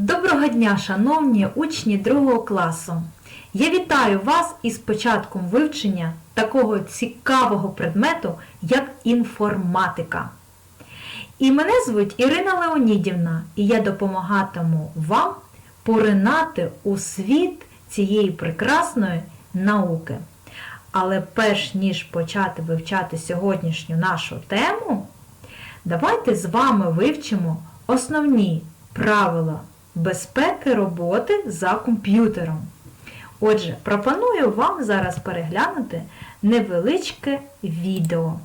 Доброго дня, шановні учні 2 класу! Я вітаю вас із початком вивчення такого цікавого предмету, як інформатика. І мене звуть Ірина Леонідівна, і я допомагатиму вам поринати у світ цієї прекрасної науки. Але перш ніж почати вивчати сьогоднішню нашу тему, давайте з вами вивчимо основні правила безпеки роботи за комп'ютером. Отже, пропоную вам зараз переглянути невеличке відео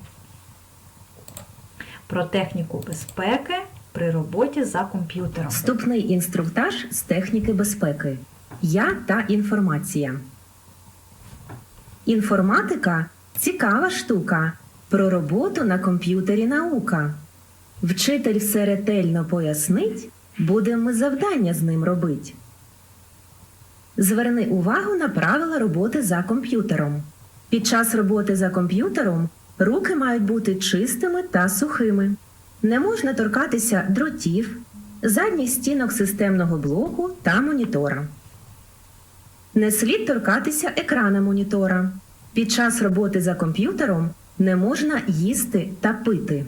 про техніку безпеки при роботі за комп'ютером. Вступний інструктаж з техніки безпеки. Я та інформація. Інформатика цікава штука. Про роботу на комп'ютері наука. Вчитель все ретельно пояснить, будемо завдання з ним робить. Зверни увагу на правила роботи за комп'ютером. Під час роботи за комп'ютером руки мають бути чистими та сухими. Не можна торкатися дротів, задніх стінок системного блоку та монітора. Не слід торкатися екрана монітора. Під час роботи за комп'ютером не можна їсти та пити.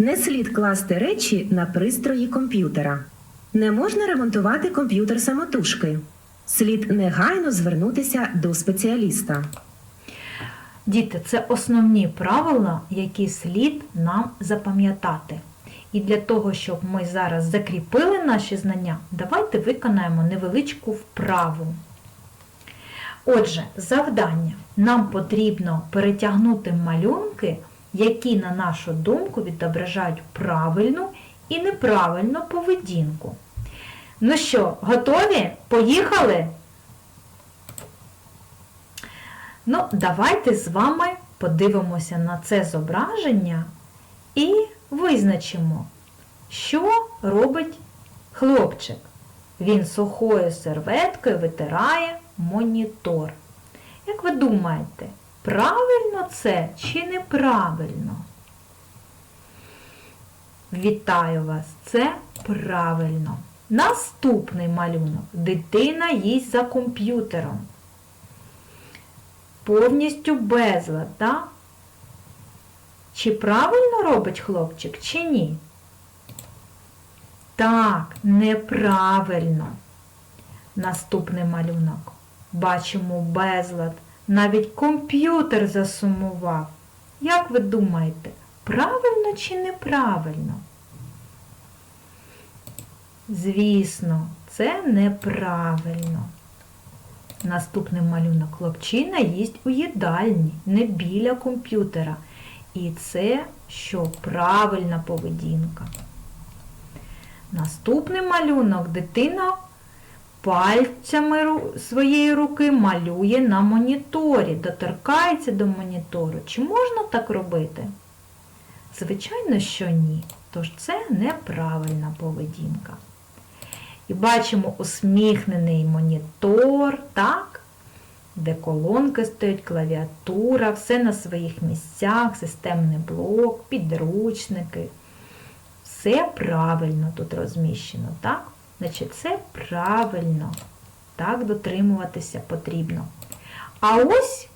Не слід класти речі на пристрої комп'ютера. Не можна ремонтувати комп'ютер самотужки. Слід негайно звернутися до спеціаліста. Діти, це основні правила, які слід нам запам'ятати. І для того, щоб ми зараз закріпили наші знання, давайте виконаємо невеличку вправу. Отже, завдання. Нам потрібно перетягнути малюнки, які, на нашу думку, відображають правильну і неправильну поведінку. Ну що, готові? Поїхали? Ну, давайте з вами подивимося на це зображення і визначимо, що робить хлопчик. Він сухою серветкою витирає монітор. Як ви думаєте, правильно це чи неправильно? Вітаю вас! Це правильно. Наступний малюнок. Дитина їсть за комп'ютером. Повністю безлад, так? Чи правильно робить хлопчик, чи ні? Так, неправильно. Наступний малюнок. Бачимо безлад. Навіть комп'ютер засумував. Як ви думаєте, правильно чи неправильно? Звісно, це неправильно. Наступний малюнок хлопчина їсть у їдальні, не біля комп'ютера. І це що правильна поведінка. Наступний малюнок дитина пальцями своєї руки малює на моніторі, доторкається до монітору. Чи можна так робити? Звичайно, що ні. Тож це неправильна поведінка. І бачимо усміхнений монітор, так? де колонки стоять, клавіатура, все на своїх місцях, системний блок, підручники. Все правильно тут розміщено, так? Значить, це правильно. Так дотримуватися потрібно. А ось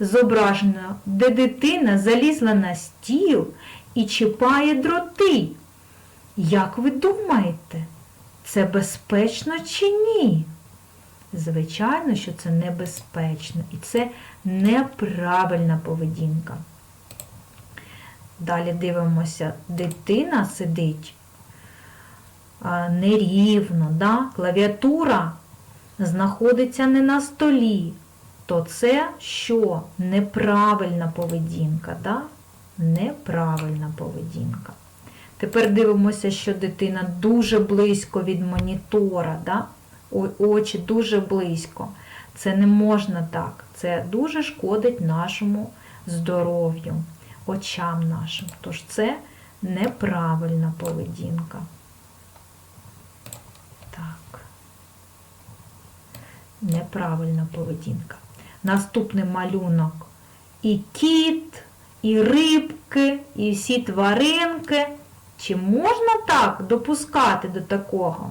зображено, де дитина залізла на стіл і чіпає дроти. Як ви думаєте, це безпечно чи ні? Звичайно, що це небезпечно і це неправильна поведінка. Далі дивимося, дитина сидить нерівно, да? клавіатура знаходиться не на столі, то це що? Неправильна поведінка. Да? Неправильна поведінка. Тепер дивимося, що дитина дуже близько від монітора, да? Очі дуже близько. Це не можна так. Це дуже шкодить нашому здоров'ю, очам нашим. Тож це неправильна поведінка. Так. Неправильна поведінка. Наступний малюнок. І кіт, і рибки, і всі тваринки. Чи можна так допускати до такого?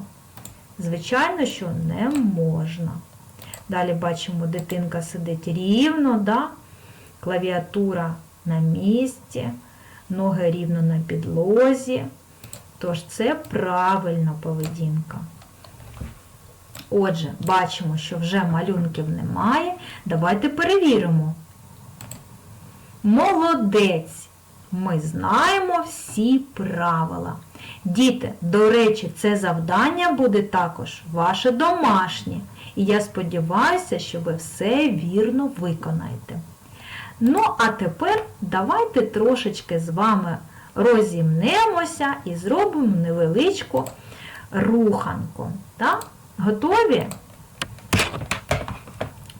Звичайно, що не можна. Далі бачимо, дитинка сидить рівно, да? клавіатура на місці, ноги рівно на підлозі. Тож це правильна поведінка. Отже, бачимо, що вже малюнків немає. Давайте перевіримо. Молодець! Ми знаємо всі правила. Діти, до речі, це завдання буде також ваше домашнє. І я сподіваюся, що ви все вірно виконаєте. Ну, а тепер давайте трошечки з вами розімнемося і зробимо невеличку руханку. Так? Готові?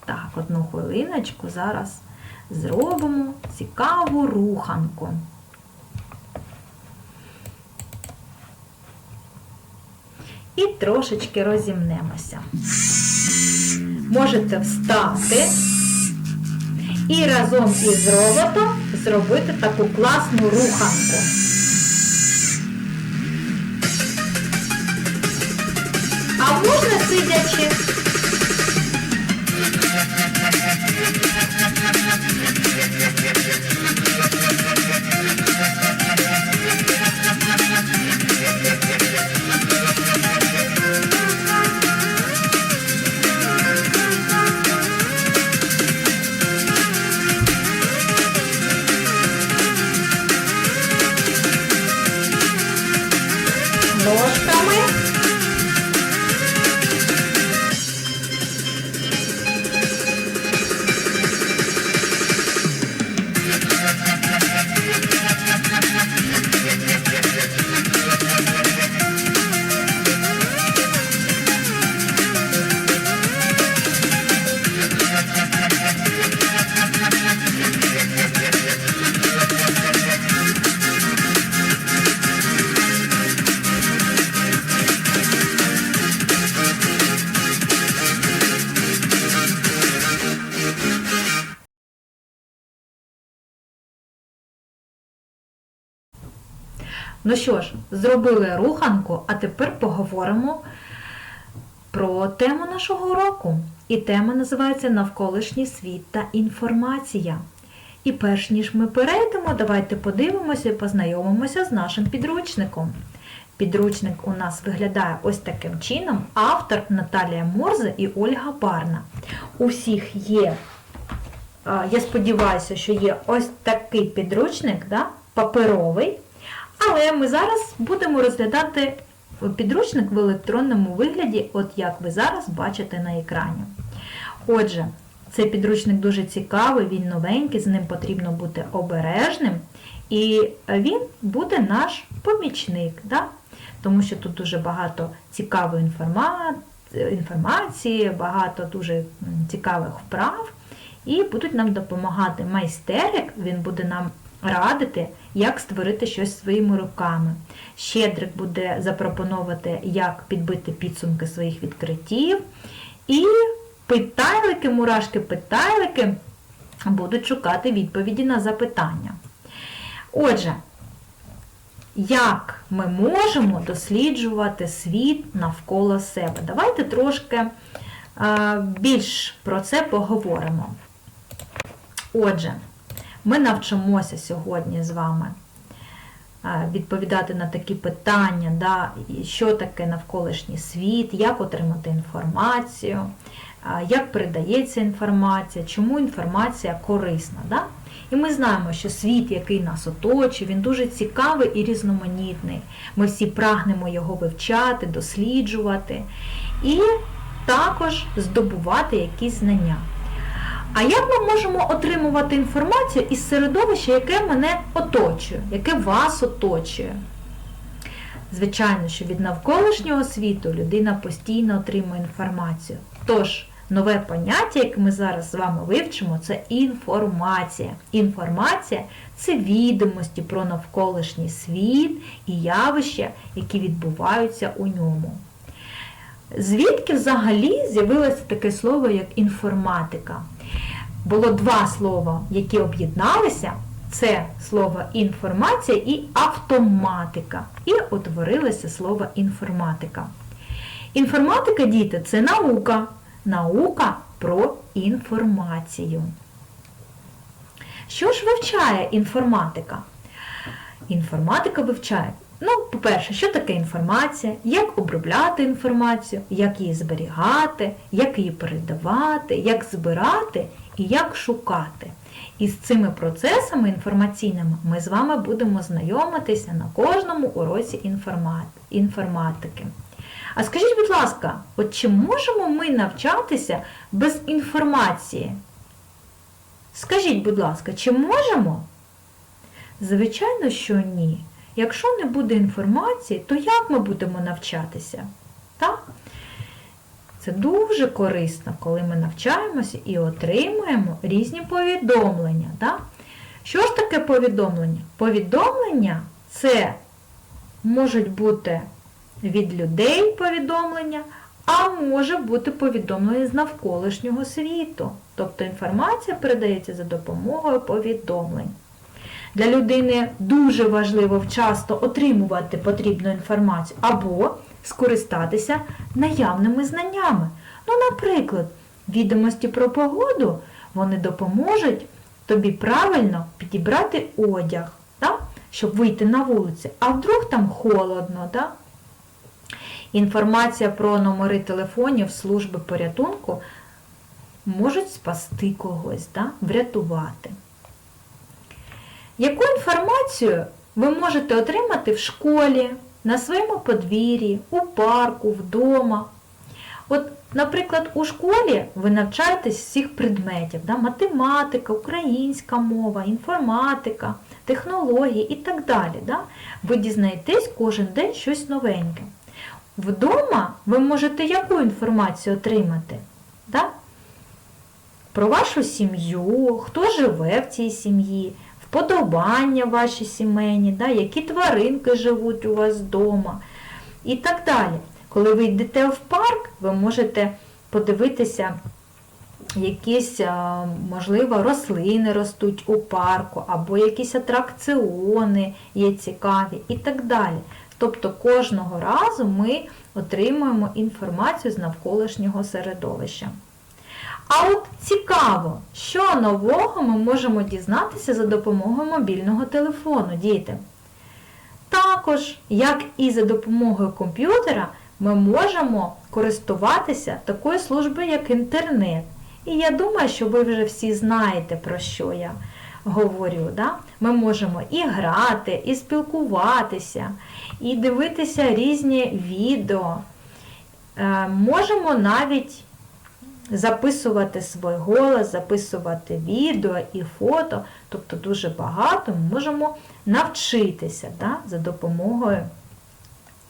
Так, одну хвилиночку зараз зробимо цікаву руханку. І трошечки розімнемося. Можете встати і разом із роботом зробити таку класну руханку. Сидячи? Ножками. Ну що ж, зробили руханку, а тепер поговоримо про тему нашого уроку. І тема називається Навколишній світ та інформація. І перш ніж ми перейдемо, давайте подивимося і познайомимося з нашим підручником. Підручник у нас виглядає ось таким чином. Автор Наталія Морзе і Ольга Барна. У всіх є, я сподіваюся, що є ось такий підручник, да, паперовий. Але ми зараз будемо розглядати підручник в електронному вигляді, от як ви зараз бачите на екрані. Отже, цей підручник дуже цікавий, він новенький, з ним потрібно бути обережним. І він буде наш помічник, да? тому що тут дуже багато цікавої інформації, багато дуже цікавих вправ. І будуть нам допомагати майстерик, він буде нам радити, як створити щось своїми руками. Щедрик буде запропонувати, як підбити підсумки своїх відкриттів. І питайлики, мурашки-питайлики будуть шукати відповіді на запитання. Отже, як ми можемо досліджувати світ навколо себе? Давайте трошки більш про це поговоримо. Отже, ми навчимося сьогодні з вами е, відповідати на такі питання, да, що таке навколишній світ, як отримати інформацію, е, як передається інформація, чому інформація корисна. Да? І ми знаємо, що світ, який нас оточує, він дуже цікавий і різноманітний. Ми всі прагнемо його вивчати, досліджувати і також здобувати якісь знання. А як ми можемо отримувати інформацію із середовища, яке мене оточує, яке вас оточує? Звичайно, що від навколишнього світу людина постійно отримує інформацію. Тож, нове поняття, яке ми зараз з вами вивчимо, це інформація. Інформація це відомості про навколишній світ і явища, які відбуваються у ньому. Звідки взагалі з'явилося таке слово, як інформатика? Було два слова, які об'єдналися. Це слово інформація і автоматика. І утворилося слово інформатика. Інформатика, діти, це наука. Наука про інформацію. Що ж вивчає інформатика? Інформатика вивчає, ну, по-перше, що таке інформація, як обробляти інформацію, як її зберігати, як її передавати, як збирати і як шукати. І з цими процесами інформаційними ми з вами будемо знайомитися на кожному уроці інформатики. А скажіть, будь ласка, от чи можемо ми навчатися без інформації? Скажіть, будь ласка, чи можемо? Звичайно, що ні. Якщо не буде інформації, то як ми будемо навчатися? Так? Це дуже корисно, коли ми навчаємося і отримуємо різні повідомлення. Так? Що ж таке повідомлення? Повідомлення це можуть бути від людей повідомлення, а може бути повідомлення з навколишнього світу. Тобто інформація передається за допомогою повідомлень. Для людини дуже важливо вчасно отримувати потрібну інформацію або скористатися наявними знаннями. Ну, наприклад, відомості про погоду вони допоможуть тобі правильно підібрати одяг, так? щоб вийти на вулицю, а вдруг там холодно. Так? Інформація про номери телефонів служби порятунку можуть спасти когось, да? врятувати. Яку інформацію ви можете отримати в школі, на своєму подвір'ї, у парку, вдома? От, наприклад, у школі ви навчаєтесь всіх предметів, да? математика, українська мова, інформатика, технології і так далі. Да? Ви дізнаєтесь кожен день щось новеньке. Вдома ви можете яку інформацію отримати? Да? Про вашу сім'ю, хто живе в цій сім'ї, вподобання ваші сімейні, да? які тваринки живуть у вас вдома і так далі. Коли ви йдете в парк, ви можете подивитися, якісь, можливо, рослини ростуть у парку, або якісь атракціони є цікаві і так далі. Тобто кожного разу ми отримуємо інформацію з навколишнього середовища. А от цікаво, що нового ми можемо дізнатися за допомогою мобільного телефону, діти. Також, як і за допомогою комп'ютера, ми можемо користуватися такою службою, як інтернет. І я думаю, що ви вже всі знаєте, про що я говорю. Да? Ми можемо і грати, і спілкуватися, і дивитися різні відео. Е, Можемо навіть записувати свій голос, записувати відео і фото, тобто дуже багато ми можемо навчитися да, за допомогою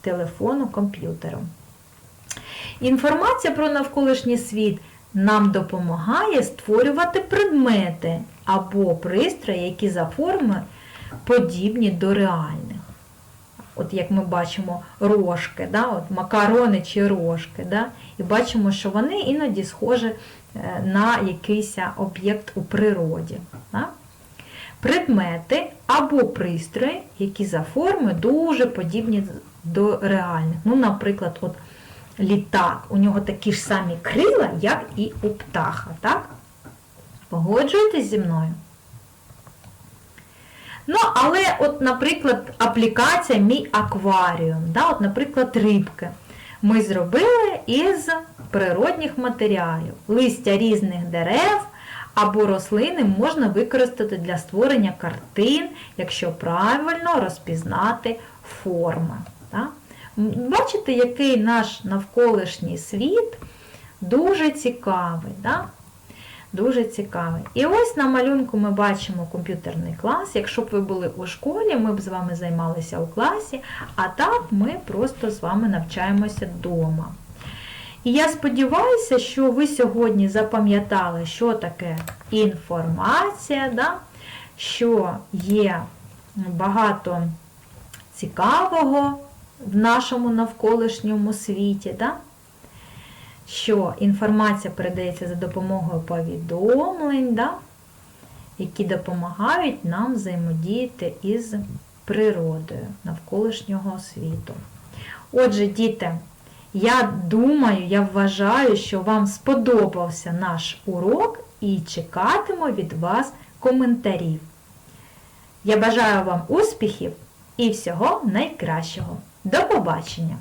телефону, комп'ютеру. Інформація про навколишній світ нам допомагає створювати предмети або пристрої, які за форми подібні до реальних. От як ми бачимо рожки, да? от макарони чи рожки. Да? І бачимо, що вони іноді схожі е, на якийсь об'єкт у природі. Да? Предмети або пристрої, які за форми дуже подібні до реальних. Ну, наприклад, от літак, у нього такі ж самі крила, як і у птаха. Так? Погоджуєтесь зі мною? Ну, але, от, наприклад, аплікація Мій акваріум, да, от, наприклад, рибки. Ми зробили із природних матеріалів. Листя різних дерев або рослини можна використати для створення картин, якщо правильно розпізнати форми. Да? Бачите, який наш навколишній світ дуже цікавий. Да? Дуже цікавий. І ось на малюнку ми бачимо комп'ютерний клас. Якщо б ви були у школі, ми б з вами займалися у класі, а так ми просто з вами навчаємося вдома. І я сподіваюся, що ви сьогодні запам'ятали, що таке інформація, да? що є багато цікавого в нашому навколишньому світі. Да? Що інформація передається за допомогою повідомлень, да, які допомагають нам взаємодіяти із природою навколишнього світу. Отже, діти, Я думаю, я вважаю, що вам сподобався наш урок і чекатиму від вас коментарів. Я бажаю вам успіхів і всього найкращого. До побачення!